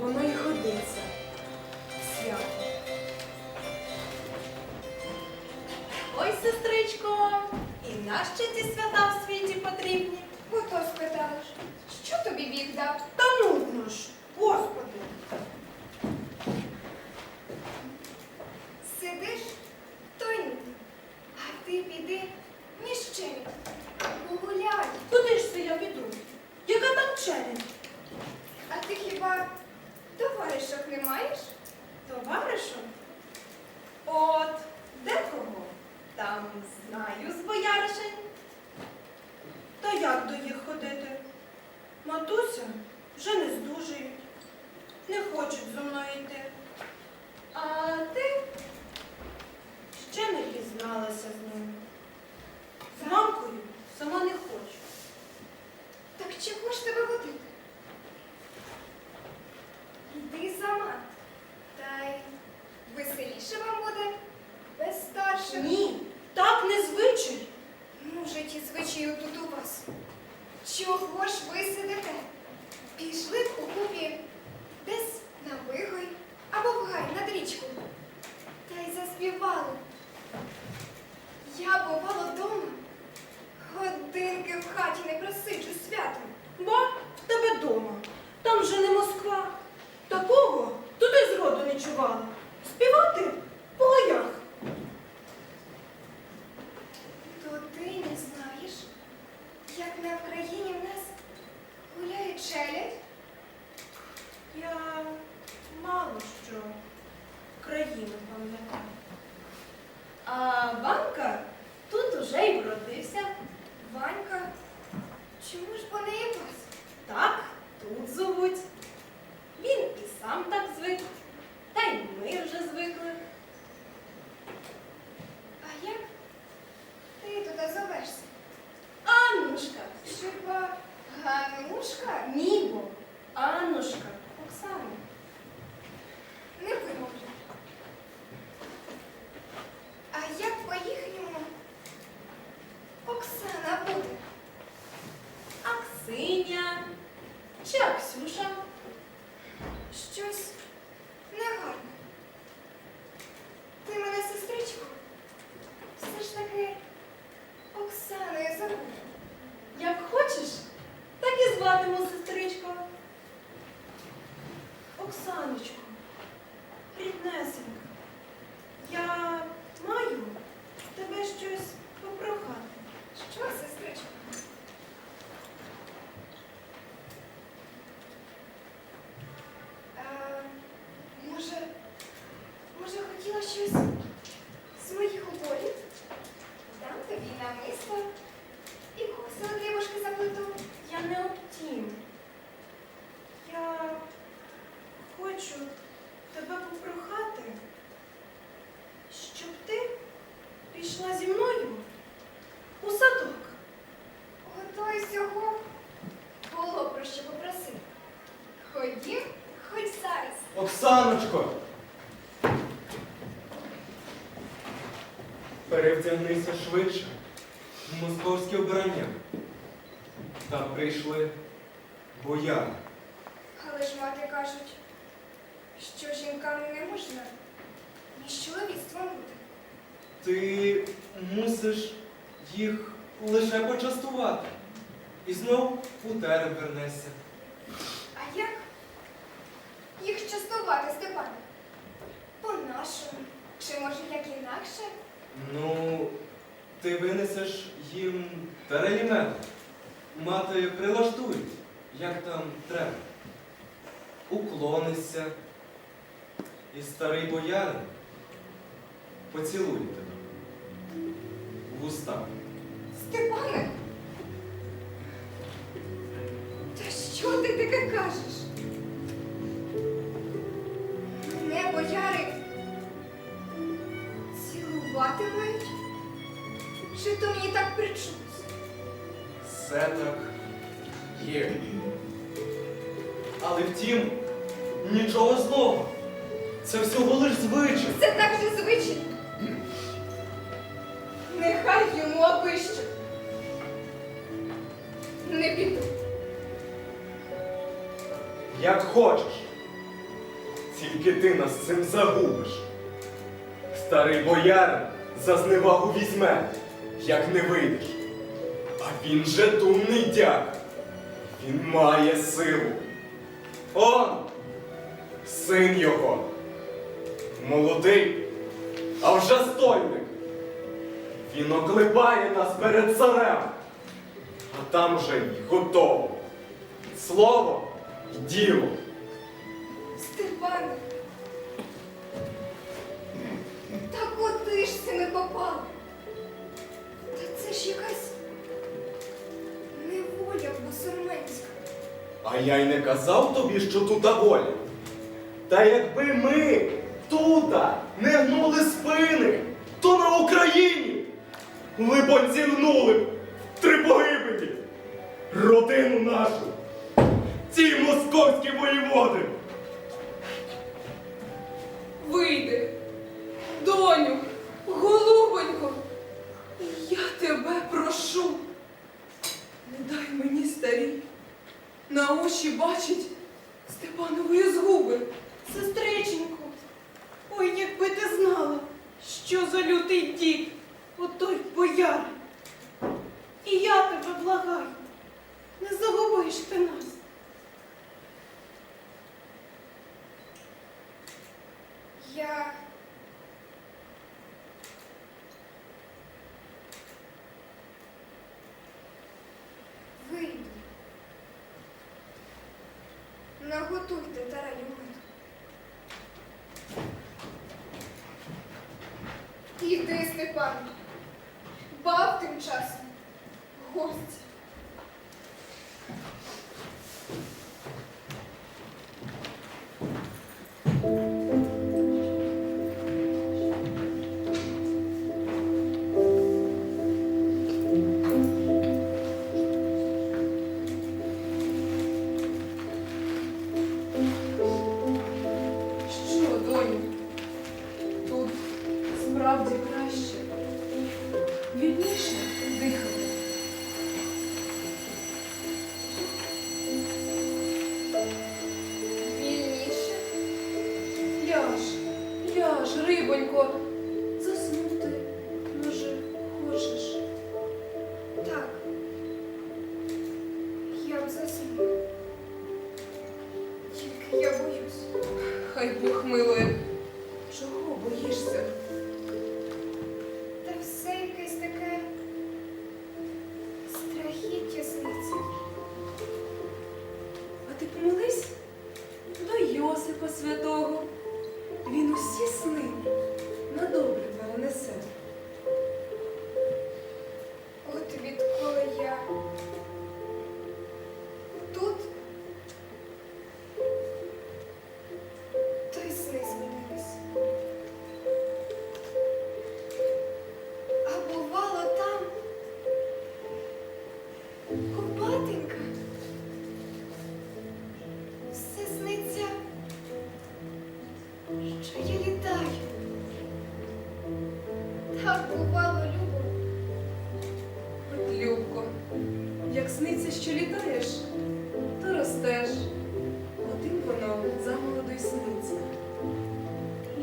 Воно й годиться. Свято. Ой, сестричко, і нащо ці свята в світі потрібні? Ото спитаєш, що тобі вік дав? Та нудно ж, Господи. Сидиш, то й ні. А ти піди між чим. Погуляй. Куди ж це я піду? Яка там чернь? А ти хіба товаришок не маєш? Товаришу? От, декого? Там знаю з бояришень. Та як до їх ходити? Матуся вже не здужують, не хочуть зо мною йти. А ти ще не пізналася з ними. З мамкою сама не хочу. Так чого ж тебе водити? Йди сама. Та й веселіше вам буде без старших. Ні, не звичай. Ну, в житті звичаю тут у вас. Чого ж ви сидите? Пішли б у купі десь на вигой або в гай над річкою. Та й заспівали. Я бувала вдома. Годинки в хаті не просиджу святом. Ба, в тебе дома. Там же не Москва. Такого туди зроду не чувала. Співати по гаях. То ти не знаєш, як на Вкраїні в нас гуляє челядь? Я мало що країну пам'ятаю. А Ванка тут уже й вродився. Ванька, чому ж по неї вас? Так, тут зовуть. Він і сам так звик. Та й ми вже звикли. А як ти туди зовешся? Аннушка. Хіба Ганушка? Нібо. Аннушка. Оксана. Не вимовлю. А як по-їхньому Оксана буде? Аксиня чи Аксюша? Щось негарне. Ти мене, сестричко, все ж таки Оксаною зовеш. Як хочеш, так і зватиму сестричко. Оксаночко, ріднесенька, я маю тебе щось попрохати. Що, сестричко? Е, може, може, хотіла щось з моїх уборів? Дам тобі намисто і коси одрібушки заплету. Я не обтім. Я хочу тебе попрохати, щоб ти пішла зі мною у садок. Ото й сього було про що попросити. Ходім, хоч зараз. Оксаночко! Перевдягнися швидше в московське вбрання. Там прийшли бояри. Але ж мати кажуть, що жінкам не можна з чоловіцтвом бути. Ти мусиш їх лише почастувати. І знов у терен вернешся. А як їх частувати, Степане? По-нашому. Чи може як інакше? Ну, ти винесеш їм перелімен. Мати прилаштують, як там треба. Уклонися І старий боярин поцілує тебе в уста. Все так, Є. Але втім, нічого злого. Це всього лиш звичай. Це так же звичай. Нехай йому аби що. Не піду. Як хочеш. Тільки ти нас цим загубиш. Старий боярин за зневагу візьме, як не вийдеш. Він же думний дяк. Він має силу. Он, син його. Молодий, а вже стольник. Він окликає нас перед царем. А там вже й готово. Слово і діло. Степане. А я й не казав тобі, що тута воля. Та якби ми тута не гнули спини, то на Україні либонь зігнули б три погибелі. Родину нашу, ці московські воєводи. Вийди, доню, бачить Наготуйте тараню миту. Іди, Степан. бав тим часом. Гості. Хай Бог милує. Чого боїшся?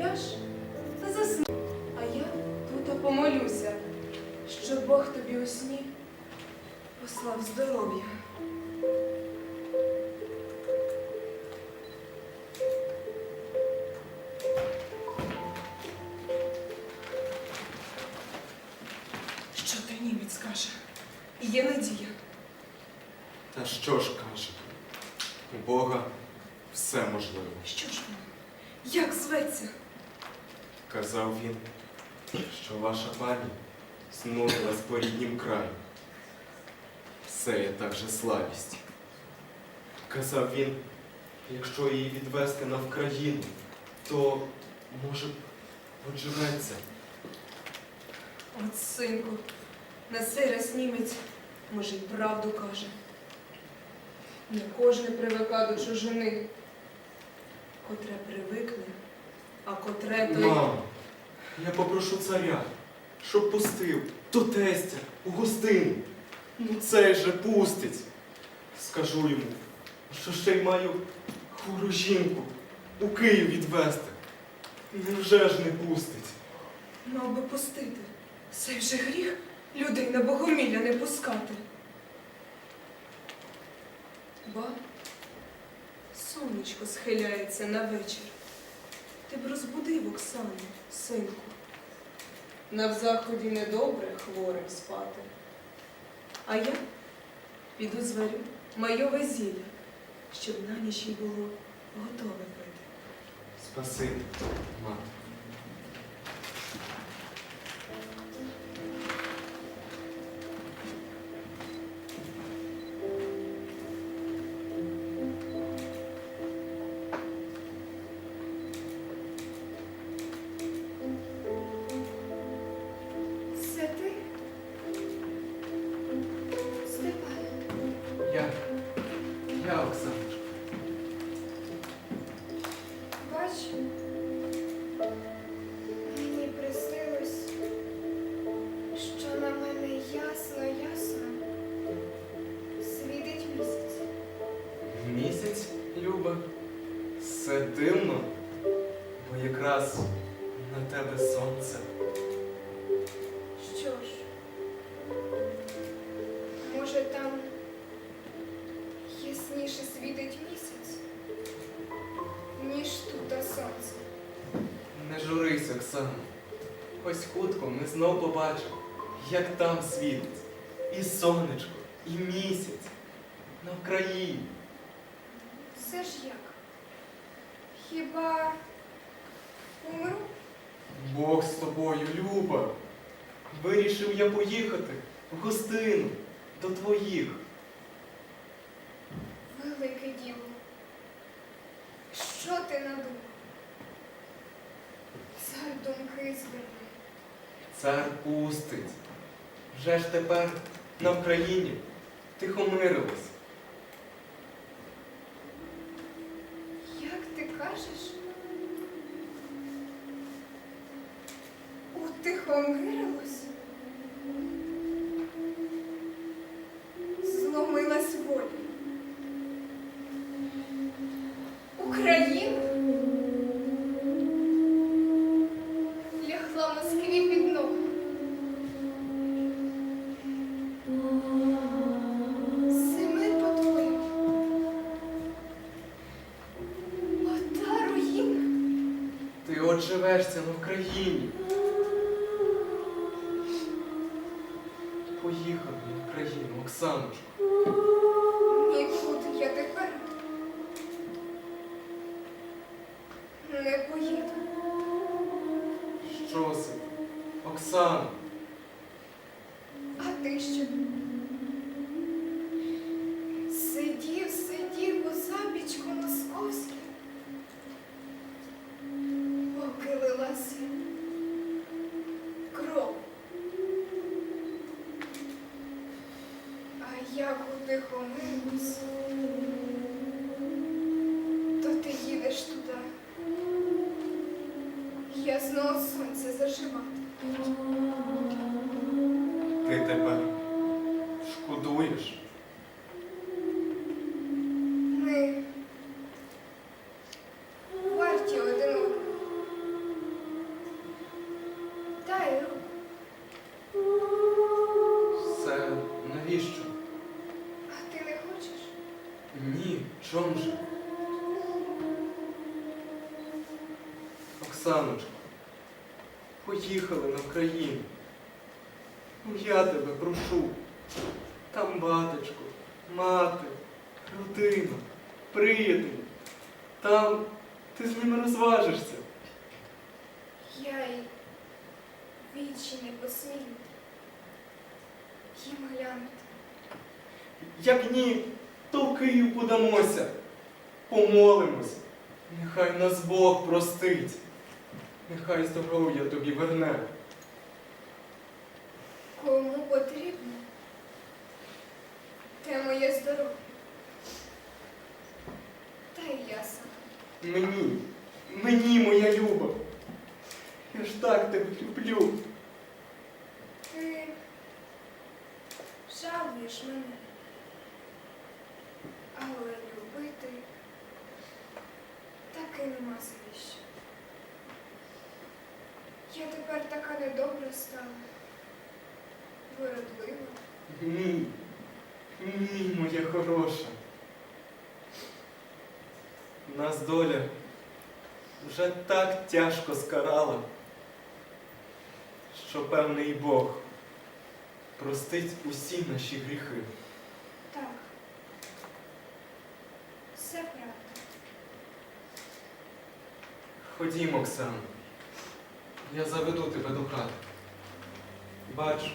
Ляж та засни, а я тут помолюся, щоб Бог тобі у сні послав здоров'я. Що ваша пані знудилась по ріднім краю. Все є так же слабість. Казав він, якщо її відвести на Вкраїну, то, може, подживеться. От синку, на сей раз німець, може, й правду каже. Не кожне привика до чужини, котре привикне, а котре той. Мамо, я попрошу царя, щоб пустив до тестя у гостину. Ну цей же пустить. Скажу йому, що ще й маю хвору жінку у Київ відвезти. Невже ж не пустить? Мав би пустити. Це вже гріх людей на богомілля не пускати. Ба, сонечко схиляється на вечір. Ти б розбудив Оксану, синку. На взаході недобре хворим спати. А я піду зварю майове зілля, щоб на ніч їй було готове пити. Спасибі, мати. Не журись, Оксана. Ось хутко ми знов побачимо, як там світить. І сонечко, і місяць на Вкраїні. Це ж як? Хіба умру? Бог з тобою, Люба. Вирішив я поїхати в гостину до твоїх. Велике діло. Що ти надумав? Цар думки. Цар пустить. Вже ж тепер на Вкраїні тихомирилось. Живешся на Вкраїні. Поїхав я в Україну, Оксаночко. Нікуди я тепер не поїду. Що це? Оксана, А ти що? Сидів, сидів у запічку московській, лилася кров. А як утихомирилась, то ти їдеш туди. Ясного сонця заживати. ти тепер шкодуєш? Я й вічі не посмію їм глянути. Як ні, то в Київ подамося. Помолимось. Нехай нас Бог простить. Нехай здоров'я тобі верне. Кому потрібно, те моє здоров'я. Та й я сама. Мені, мені, моя Люба. Я ж так тебе люблю. Ти жалуєш мене. Але любити таки нема завіщо. Я тепер така недобра стала. Виродлива. Ні, ні, моя хороша. Нас доля вже так тяжко скарала, що певний Бог простить усі наші гріхи. Так. Все правда. Ходімо, Оксано, я заведу тебе до хати. Бач,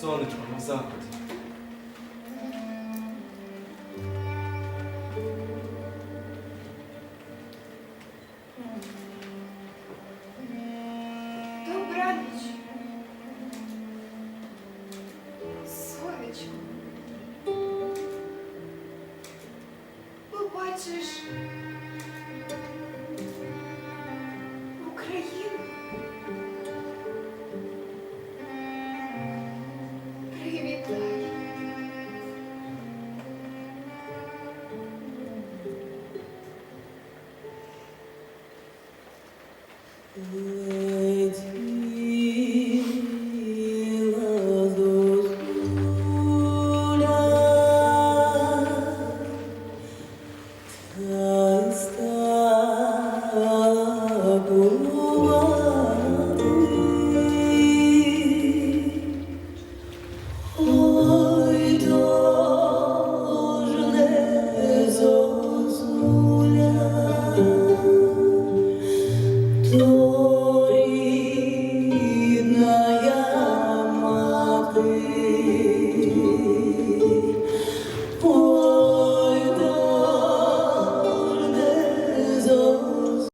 сонечко на заході. noites.